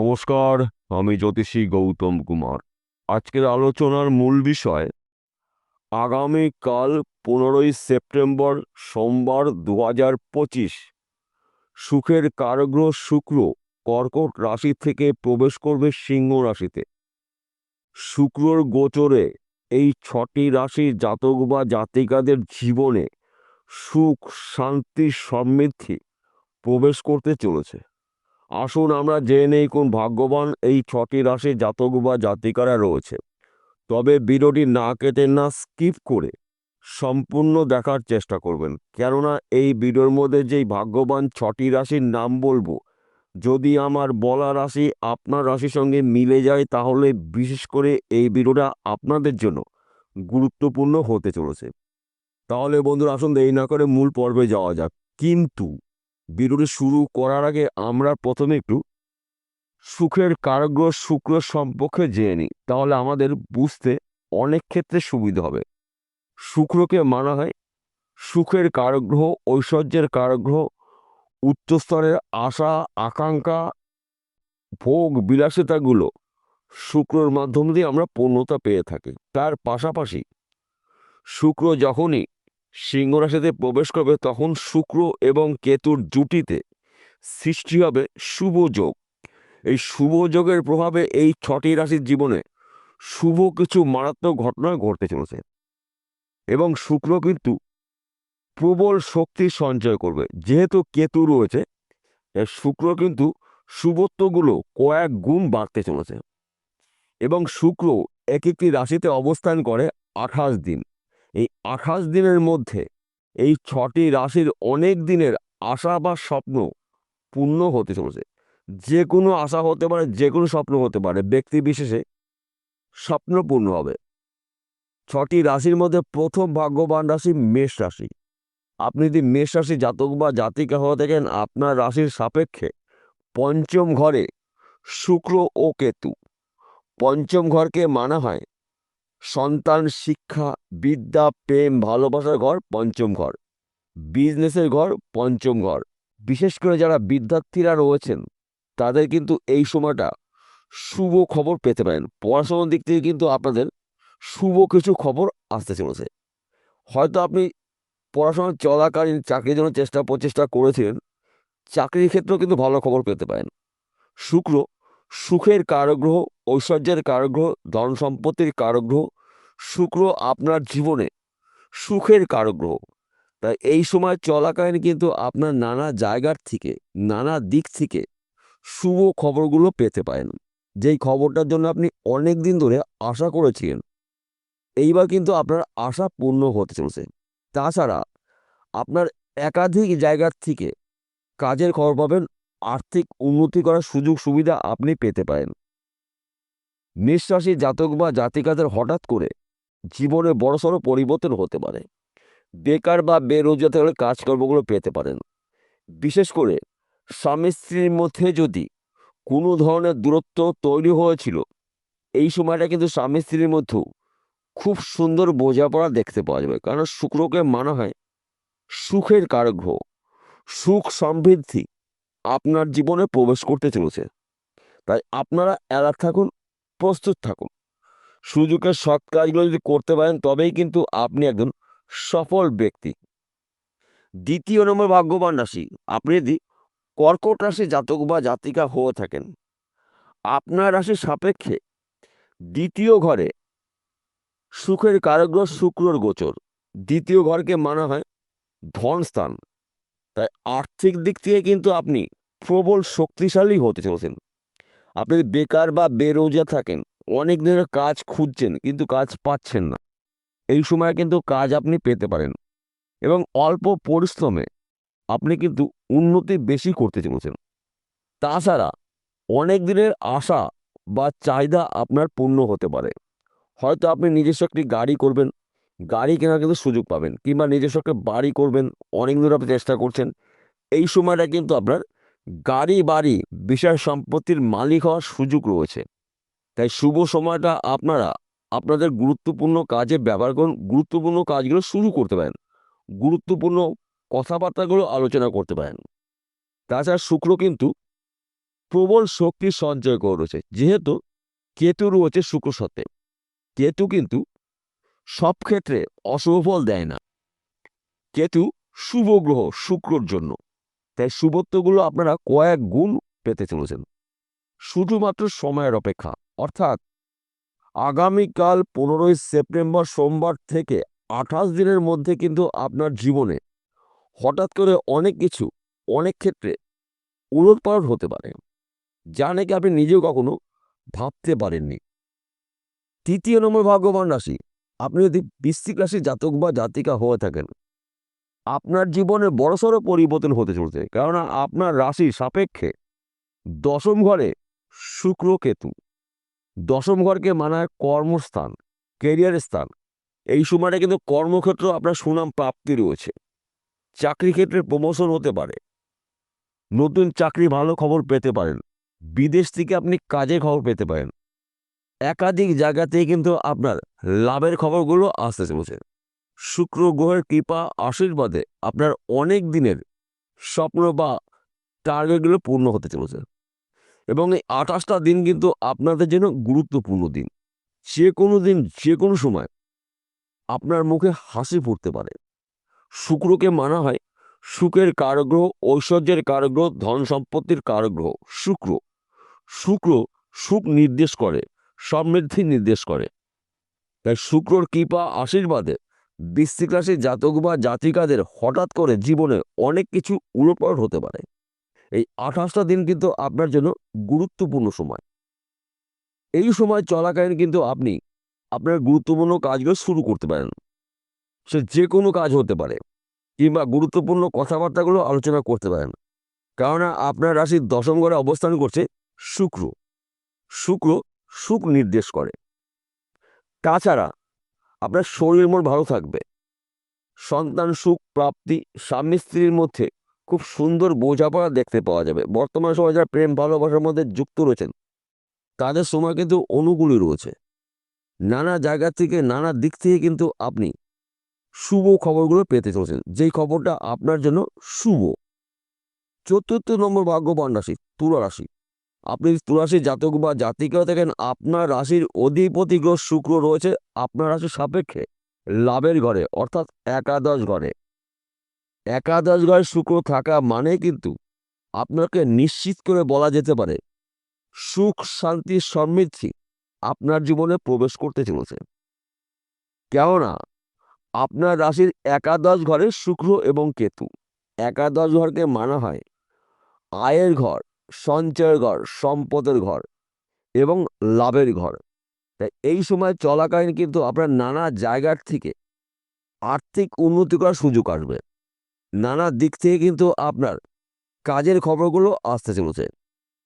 নমস্কার, আমি জ্যোতিষী গৌতম কুমার। আজকের আলোচনার মূল বিষয়, আগামীকাল পনেরোই সেপ্টেম্বর সোমবার দু হাজার পঁচিশ। সুখের কারগ্রহ শুক্র কর্কট রাশি থেকে প্রবেশ করবে সিংহ রাশিতে। শুক্রর গোচরে এই ছটি রাশির জাতক বা জাতিকাদের জীবনে সুখ, শান্তি, সমৃদ্ধি প্রবেশ করতে চলেছে। আসুন আমরা জেনে নেই কোন ভাগ্যবান এই ছটি রাশির জাতক বা জাতিকারা রয়েছে। তবে ভিডিওটি না কেটে না স্কিপ করে সম্পূর্ণ দেখার চেষ্টা করবেন। কেননা এই ভিডিওর মধ্যে যেই ভাগ্যবান ছটি রাশির নাম বলব, যদি আমার বলা রাশি আপনার রাশির সঙ্গে মিলে যায়, তাহলে বিশেষ করে এই ভিডিওটা আপনাদের জন্য গুরুত্বপূর্ণ হতে চলেছে। তাহলে বন্ধুরা, আসুন দেরি না করে মূল পর্বে যাওয়া যাক। কিন্তু ভিডিওটি শুরু করার আগে আমরা প্রথমে একটু সুখের কারগ্রহ শুক্র সম্পর্কে জেনে নিই। তাহলে আমাদের বুঝতে অনেক ক্ষেত্রে সুবিধা হবে। শুক্রকে মানা হয় সুখের কারগ্রহ ঐশ্বর্যের কারগ্রহ উচ্চস্তরের আশা, আকাঙ্ক্ষা, ভোগ, বিলাসিতাগুলো শুক্রর মাধ্যম দিয়ে আমরা পূর্ণতা পেয়ে থাকি। তার পাশাপাশি শুক্র যখনই সিংহ রাশিতে প্রবেশ করবে তখন শুক্র এবং কেতুর জুটিতে। সৃষ্টি হবে শুভ যোগ। এই শুভ যোগের প্রভাবে এই ছটি রাশির জীবনে শুভ কিছু মারাত্মক ঘটনা ঘটতে চলেছে। এবং শুক্র কিন্তু প্রবল শক্তি সঞ্চয় করবে। যেহেতু কেতু রয়েছে শুক্র কিন্তু শুভত্বগুলো কয়েক গুণ বাড়তে চলেছে। এবং শুক্র এক একটি রাশিতে অবস্থান করে আঠাশ দিন। এই আঠাশ দিনের মধ্যে এই ছটি রাশির অনেক দিনের আশা বা স্বপ্ন পূর্ণ হতে চলেছে। যে কোনো আশা হতে পারে যে কোনো স্বপ্ন হতে পারে, ব্যক্তি বিশেষে স্বপ্ন পূর্ণ হবে। ছটি রাশির মধ্যে প্রথম ভাগ্যবান রাশি মেষ রাশি। আপনি যদি মেষ রাশি জাতক বা জাতিকা হয়ে থাকেন, আপনার রাশির সাপেক্ষে পঞ্চম ঘরে শুক্র ও কেতু। পঞ্চম ঘরকে মানা হয় সন্তান, শিক্ষা, বিদ্যা, প্রেম, ভালোবাসার ঘর, পঞ্চম ঘর। বিজনেসের ঘর, পঞ্চম ঘর। বিশেষ করে যারা বিদ্যার্থীরা রয়েছেন, তাদের কিন্তু এই সময়টা শুভ খবর পেতে পারেন। পড়াশোনার দিক থেকে কিন্তু আপনাদের শুভ কিছু খবর আসতে চলেছে। হয়তো আপনি পড়াশোনা চলাকালীন চাকরির জন্য চেষ্টা, প্রচেষ্টা করেছিলেন, চাকরির ক্ষেত্রেও কিন্তু ভালো খবর পেতে পারেন। শুক্র সুখের কারগ্রহ, ঐশ্বর্যের কারগ্রহ ধন সম্পত্তির কারগ্রহ শুক্র আপনার জীবনে, সুখের কারগ্রহ। তাই এই সময় চলাকালীন কিন্তু আপনার নানা জায়গার থেকে, নানা দিক থেকে শুভ খবরগুলো পেতে পারেন। যেই খবরটার জন্য আপনি অনেক দিন ধরে আশা করেছিলেন, এইবার কিন্তু আপনার আশা পূর্ণ হতে চলেছে। তাছাড়া আপনার একাধিক জায়গার থেকে কাজের খবর পাবেন আর্থিক উন্নতি করার সুযোগ সুবিধা আপনি পেতে পারেন। নিঃশ্বাসী জাতক বা জাতিকাদের হঠাৎ করে জীবনে বড়সড় পরিবর্তন হতে পারে। বেকার বা বেরোজগার থাকলে কাজকর্মগুলো পেতে পারেন। বিশেষ করে স্বামী স্ত্রীর মধ্যে যদি কোনো ধরনের দূরত্ব তৈরি হয়েছিল, এই সময়টা কিন্তু স্বামী স্ত্রীর মধ্যেও খুব সুন্দর বোঝাপড়া দেখতে পাওয়া যাবে। কারণ শুক্রকে মানা হয় সুখের কারগ্রহ, সুখ সমৃদ্ধি আপনার জীবনে প্রবেশ করতে চলেছে। তাই আপনারা অ্যালার্ট থাকুন, প্রস্তুত থাকুন। সুযোগের সৎ কাজগুলো যদি করতে পারেন, তবেই কিন্তু আপনি একজন সফল ব্যক্তি। দ্বিতীয় নম্বর, ভাগ্যবান রাশি। আপনি যদি কর্কট রাশি জাতক বা জাতিকা হয়ে থাকেন, আপনার রাশির সাপেক্ষে দ্বিতীয় ঘরে সুখের কারগ্রহ শুক্রর গোচর। দ্বিতীয় ঘরকে মানা হয় ধনস্থান। তাই আর্থিক দিক থেকে কিন্তু আপনি প্রবল শক্তিশালী হতে চলেছেন। আপনি বেকার বা বেরোজগার থাকেন, অনেক দিনের কাজ খুঁজছেন কিন্তু কাজ পাচ্ছেন না। এই সময় কিন্তু কাজ আপনি পেতে পারেন এবং অল্প পরিশ্রমে আপনি কিন্তু উন্নতি বেশি করতে চলেছেন। তাছাড়া অনেক দিনের আশা বা চাহিদা আপনার পূর্ণ হতে পারে। হয়তো আপনি নিজস্ব একটি গাড়ি করবেন গাড়ি কেনার কিন্তু সুযোগ পাবেন কিংবা নিজস্ব একটা বাড়ি করবেন অনেক দূর আপনি চেষ্টা করছেন। এই সময়টা কিন্তু আপনার গাড়ি, বাড়ি বিষয় সম্পত্তির মালিক হওয়ার সুযোগ রয়েছে। তাই শুভ সময়টা আপনারা আপনাদের গুরুত্বপূর্ণ কাজে ব্যবহার করুন, গুরুত্বপূর্ণ কাজগুলো শুরু করতে পারেন। গুরুত্বপূর্ণ কথাবার্তাগুলো আলোচনা করতে পারেন। তাছাড়া শুক্র কিন্তু প্রবল শক্তি সঞ্চয় করে রয়েছে। যেহেতু কেতু রয়েছে শুক্র সাথে কেতু কিন্তু সব ক্ষেত্রে অশুভ ফল দেয় না। কেতু শুভ গ্রহ শুক্রর জন্য। তাই শুভত্বগুলো আপনারা কয়েক গুণ পেতে চলেছেন। শুধুমাত্র সময়ের অপেক্ষা। অর্থাৎ আগামীকাল পনেরোই সেপ্টেম্বর সোমবার থেকে আঠাশ দিনের মধ্যে কিন্তু আপনার জীবনে হঠাৎ করে অনেক কিছু, অনেক ক্ষেত্রে উলটপালট হতে পারে, যা নাকি আপনি নিজেও কখনো ভাবতে পারেননি। তৃতীয় নম্বর ভাগ্যবান রাশি। আপনি যদি বৃশ্চিক রাশির জাতক বা জাতিকা হয়ে থাকেন, আপনার জীবনে বড়সড় পরিবর্তন হতে চলছে। কেননা আপনার রাশি সাপেক্ষে দশম ঘরে শুক্র কেতু। দশম ঘরকে মানায় কর্মস্থান কেরিয়ার স্থান। এই সময়টা কিন্তু কর্মক্ষেত্র আপনার সুনাম প্রাপ্তি রয়েছে। চাকরি ক্ষেত্রে প্রমোশন হতে পারে। নতুন চাকরি ভালো খবর পেতে পারেন। বিদেশ থেকে আপনি কাজের খবর পেতে পারেন। একাধিক জায়গাতেই কিন্তু আপনার লাভের খবরগুলো আসতে চলেছে শুক্র গ্রহের কৃপা, আশীর্বাদে আপনার অনেক দিনের স্বপ্ন বা টার্গেটগুলো পূর্ণ হতে চলেছে এবং এই আঠাশটা দিন কিন্তু আপনাদের জন্য গুরুত্বপূর্ণ দিন। যে কোনো দিন, যে কোনো সময় আপনার মুখে হাসি ফুটতে পারে। শুক্রকে মানা হয় সুখের কারগ্রহ, ঐশ্বর্যের কারগ্রহ ধন সম্পত্তির কারগ্রহ, শুক্র। শুক্র সুখ নির্দেশ করে। সমৃদ্ধি নির্দেশ করে। তাই শুক্রর কৃপা, আশীর্বাদে বৃশ্চিক রাশির জাতক বা জাতিকাদের হঠাৎ করে জীবনে অনেক কিছু উলটপালট হতে পারে। এই আঠাশটা দিন কিন্তু আপনার জন্য গুরুত্বপূর্ণ সময়। এই সময় চলাকালীন কিন্তু আপনি আপনার গুরুত্বপূর্ণ কাজগুলো শুরু করতে পারেন। সে যে কোনো কাজ হতে পারে কিংবা গুরুত্বপূর্ণ কথাবার্তাগুলো আলোচনা করতে পারেন। কেননা আপনার রাশির দশম ঘরে অবস্থান করছে শুক্র। শুক্র সুখ নির্দেশ করে। তাছাড়া, আপনার শরীর মন ভালো থাকবে। সন্তান সুখ, প্রাপ্তি, স্বামী স্ত্রীর মধ্যে খুব সুন্দর বোঝাপড়া দেখতে পাওয়া যাবে। বর্তমান সময় যারা প্রেম, ভালোবাসার মধ্যে যুক্ত রয়েছেন, তাদের সময় কিন্তু অনুকূলই রয়েছে। নানা জায়গা থেকে, নানা দিক থেকে কিন্তু আপনি শুভ খবরগুলো পেতে চলেছেন। যেই খবরটা আপনার জন্য শুভ। চতুর্থ নম্বর ভাগ্যবান রাশি, তুলা রাশি। আপনি তুলাশি জাতক বা জাতিকা থাকেন আপনার রাশির অধিপতি গ্রহ শুক্র রয়েছে, আপনার রাশির সাপেক্ষে লাভের ঘরে, অর্থাৎ একাদশ ঘরে। একাদশ ঘরে শুক্র থাকা মানে কিন্তু আপনাকে নিশ্চিত করে বলা যেতে পারে, সুখ, শান্তি, সমৃদ্ধি আপনার জীবনে প্রবেশ করতে চলেছে। কেননা আপনার রাশির একাদশ ঘরে শুক্র এবং কেতু। একাদশ ঘরকে মানা হয় আয়ের ঘর। সঞ্চয়ের ঘর, সম্পদের ঘর এবং লাভের ঘর। তাই এই সময় চলাকালীন কিন্তু আপনার নানা জায়গার থেকে আর্থিক উন্নতি করার সুযোগ আসবে। নানা দিক থেকে কিন্তু আপনার কাজের খবরগুলো আসতে চলেছে।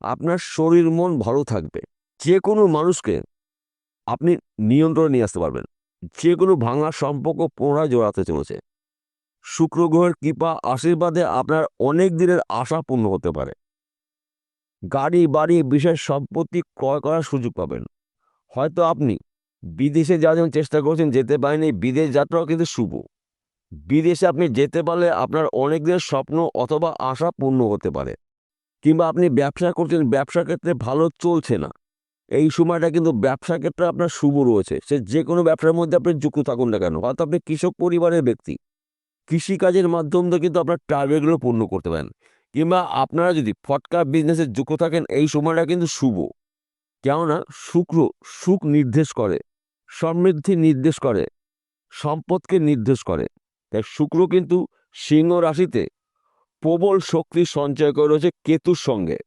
আপনার শরীর, মন ভালো থাকবে। যে কোনো মানুষকে আপনি নিয়ন্ত্রণে নিয়ে আসতে পারবেন। যে কোনো ভাঙা সম্পর্ক পুনরায় জোড়াতে চলেছে। শুক্র গ্রহের কৃপা, আশীর্বাদে আপনার অনেক দিনের আশা পূর্ণ হতে পারে। গাড়ি, বাড়ি বিশেষ সম্পত্তি ক্রয় করার সুযোগ পাবেন। হয়তো আপনি বিদেশে যাওয়ার জন্য চেষ্টা করছেন, যেতে পারেনি বিদেশ যাত্রাও কিন্তু শুভ। বিদেশে আপনি যেতে পারলে আপনার অনেক দিনের স্বপ্ন অথবা আশা পূর্ণ হতে পারে। কিংবা আপনি ব্যবসা করছেন ব্যবসা ক্ষেত্রে ভালো চলছে না। এই সময়টা কিন্তু ব্যবসা ক্ষেত্রে আপনার শুভ রয়েছে। সে যে কোনো ব্যবসার মধ্যে আপনি যুক্ত থাকুন না কেন। হয়তো আপনি কৃষক পরিবারের ব্যক্তি। কৃষিকাজের মাধ্যমে কিন্তু আপনার টার্গেটগুলো পূর্ণ করতে পারেন। কিংবা আপনারা যদি ফটকা বিজনেসে যুক্ত থাকেন, এই সময়টা কিন্তু শুভ। কেননা শুক্র সুখ নির্দেশ করে, সমৃদ্ধি নির্দেশ করে, সম্পদকে নির্দেশ করে। তাই শুক্র কিন্তু সিংহ রাশিতে প্রবল শক্তি সঞ্চয় করে রয়েছে কেতুর সঙ্গে।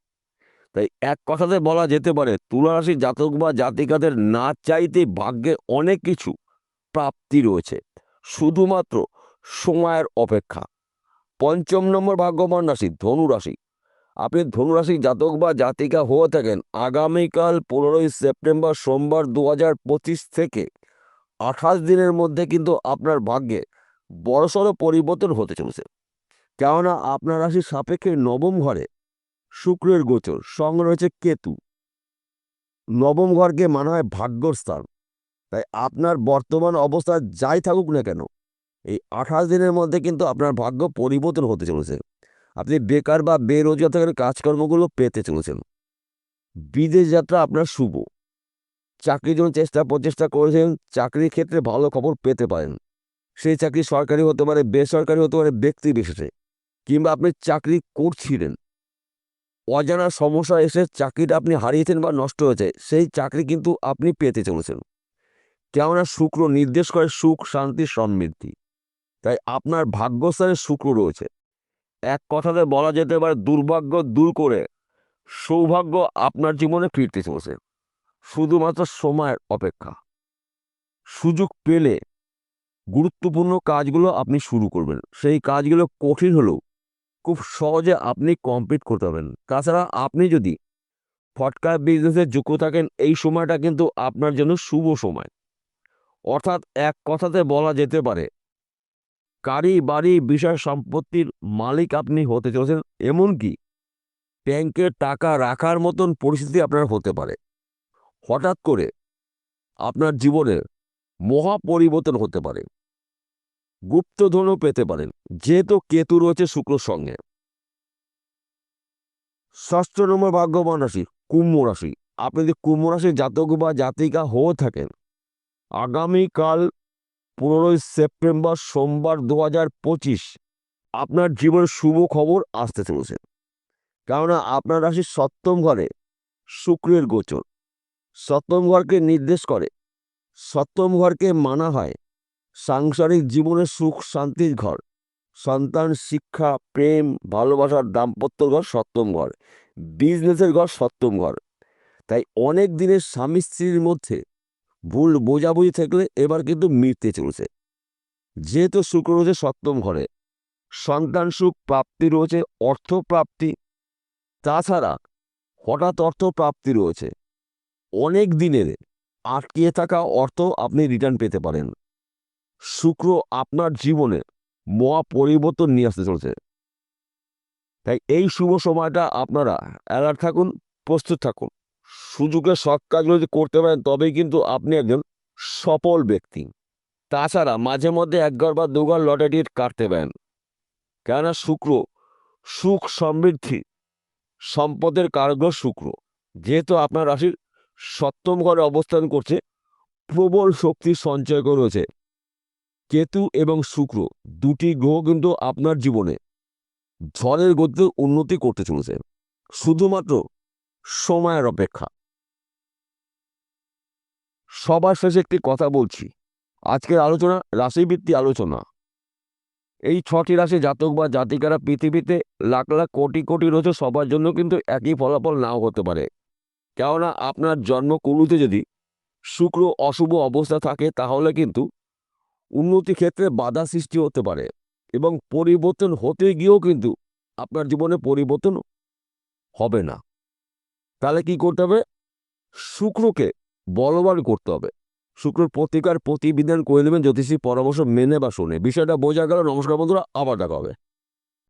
তাই এক কথাতে বলা যেতে পারে তুলা রাশির জাতক বা জাতিকাদের না চাইতে ভাগ্যে অনেক কিছু প্রাপ্তি রয়েছে। শুধুমাত্র সময়ের অপেক্ষা। পঞ্চম নম্বর ভাগ্যবান রাশি, ধনু রাশি। আপনি ধনুরাশি জাতক বা জাতিকা হয়ে থাকেন আগামীকাল পনেরোই সেপ্টেম্বর সোমবার দু হাজার পঁচিশ থেকে। আঠাশ দিনের মধ্যে কিন্তু আপনার ভাগ্যে বড়সড় পরিবর্তন হতে চলেছে। কেননা আপনার রাশির সাপেক্ষে নবম ঘরে শুক্রের গোচর, সঙ্গে রয়েছে কেতু। নবম ঘরকে মানা হয় ভাগ্যর স্থান। তাই আপনার বর্তমান অবস্থা যাই থাকুক না কেন এই আঠাশ দিনের মধ্যে কিন্তু আপনার ভাগ্য পরিবর্তন হতে চলেছে। আপনি বেকার বা বেরোজগার থেকে কাজকর্মগুলো পেতে চলেছেন। বিদেশ যাত্রা আপনার শুভ। চাকরির জন্য চেষ্টা প্রচেষ্টা করেছেন, চাকরির ক্ষেত্রে ভালো খবর পেতে পারেন। সেই চাকরি সরকারি হতে পারে, বেসরকারি হতে পারে, ব্যক্তি বিশেষে। কিংবা আপনি চাকরি করছিলেন। অজানা সমস্যা এসে চাকরিটা আপনি হারিয়েছেন বা নষ্ট হয়েছে, সেই চাকরি কিন্তু আপনি পেতে চলেছেন। কেননা শুক্র নির্দেশ করে সুখ, শান্তি, সমৃদ্ধি। তাই আপনার ভাগ্যস্থানে শুক্র রয়েছে। এক কথাতে বলা যেতে পারে দুর্ভাগ্য দূর করে সৌভাগ্য আপনার জীবনে ফিরতে চলেছে। শুধুমাত্র সময়ের অপেক্ষা। সুযোগ পেলে গুরুত্বপূর্ণ কাজগুলো আপনি শুরু করবেন। সেই কাজগুলো কঠিন হলেও খুব সহজে আপনি কমপ্লিট করতে পারবেন। তাছাড়া আপনি যদি ফটকা বিজনেসে যুক্ত থাকেন, এই সময়টা কিন্তু আপনার জন্য শুভ সময়। অর্থাৎ এক কথাতে বলা যেতে পারে গাড়ি বাড়ি বিষয় সম্পত্তির মালিক আপনি হতে চলেছেন এমনকি ব্যাংকে টাকা রাখার মতন পরিস্থিতি আপনার হতে পারে। হঠাৎ করে আপনার জীবনে মহা পরিবর্তন হতে পারে। গুপ্তধনও পেতে পারেন, যেহেতু কেতু রয়েছে শুক্রর সঙ্গে। ষষ্ঠ নম্বর ভাগ্যবান রাশি, কুম্ভ রাশি। আপনি যদি কুম্ভ রাশির জাতক বা জাতিকা হয়ে থাকেন, আগামীকাল পনেরোই সেপ্টেম্বর সোমবার দু হাজার পঁচিশ। আপনার জীবনের শুভ খবর আসতে চলেছে। কেননা আপনার রাশির সপ্তম ঘরে শুক্রের গোচর। সপ্তম ঘরকে নির্দেশ করে। সপ্তম ঘরকে মানা হয়। সাংসারিক জীবনের সুখ, শান্তির ঘর। সন্তান, শিক্ষা, প্রেম, ভালোবাসার দাম্পত্যর ঘর সপ্তম ঘর। বিজনেসের ঘর সপ্তম ঘর। তাই অনেক দিনের স্বামী স্ত্রীর মধ্যে ভুল বোঝাবুঝি থাকলে এবার কিন্তু মিটতে চলেছে। যেহেতু শুক্র রয়েছে সপ্তম ঘরে, সন্তান সুখ, প্রাপ্তি রয়েছে, অর্থ প্রাপ্তি। তাছাড়া হঠাৎ অর্থ প্রাপ্তি রয়েছে। অনেক দিনের আটকিয়ে থাকা অর্থ আপনি রিটার্ন পেতে পারেন। শুক্র আপনার জীবনে মহা পরিবর্তন নিয়ে আসতে চলেছে। তাই এই শুভ সময়টা আপনারা অ্যালার্ট থাকুন, প্রস্তুত থাকুন। সুযোগের সৎ কাজগুলো যদি করতে পারেন, তবেই কিন্তু আপনি একজন সফল ব্যক্তি। তাছাড়া মাঝে মধ্যে একবার বা দুবার লটারির কাটতে পারেন। কেননা শুক্র, সুখ সমৃদ্ধি, সম্পদের কারগ্রহ শুক্র। যেহেতু আপনার রাশির সপ্তম ঘরে অবস্থান করছে, প্রবল শক্তি সঞ্চয় করেছে কেতু এবং শুক্র দুটি গ্রহ কিন্তু আপনার জীবনে ঝড়ের গতিতে উন্নতি করতে চলেছে। শুধুমাত্র সময়ের অপেক্ষা। সবার শেষে একটি কথা বলছি। আজকের আলোচনা রাশিভিত্তিক আলোচনা। এই ছটি রাশি জাতক বা জাতিকারা পৃথিবীতে লাখ লাখ কোটি কোটি রয়েছে, সবার জন্য কিন্তু একই ফলাফল নাও হতে পারে। কেননা আপনার জন্ম জন্মকুলুতে যদি শুক্র অশুভ অবস্থা থাকে, তাহলে কিন্তু উন্নতি ক্ষেত্রে বাধা সৃষ্টি হতে পারে এবং পরিবর্তন হতে গিয়েও কিন্তু আপনার জীবনে পরিবর্তন হবে না। তাহলে কি করতে হবে? শুক্রকে বলবান করতে হবে। শুক্র প্রতিকার প্রতিবিধান করে দেবেন জ্যোতিষী পরামর্শ মেনে বা শুনে। বিষয়টা বোঝা গেল। নমস্কার বন্ধুরা, আবার দেখা হবে।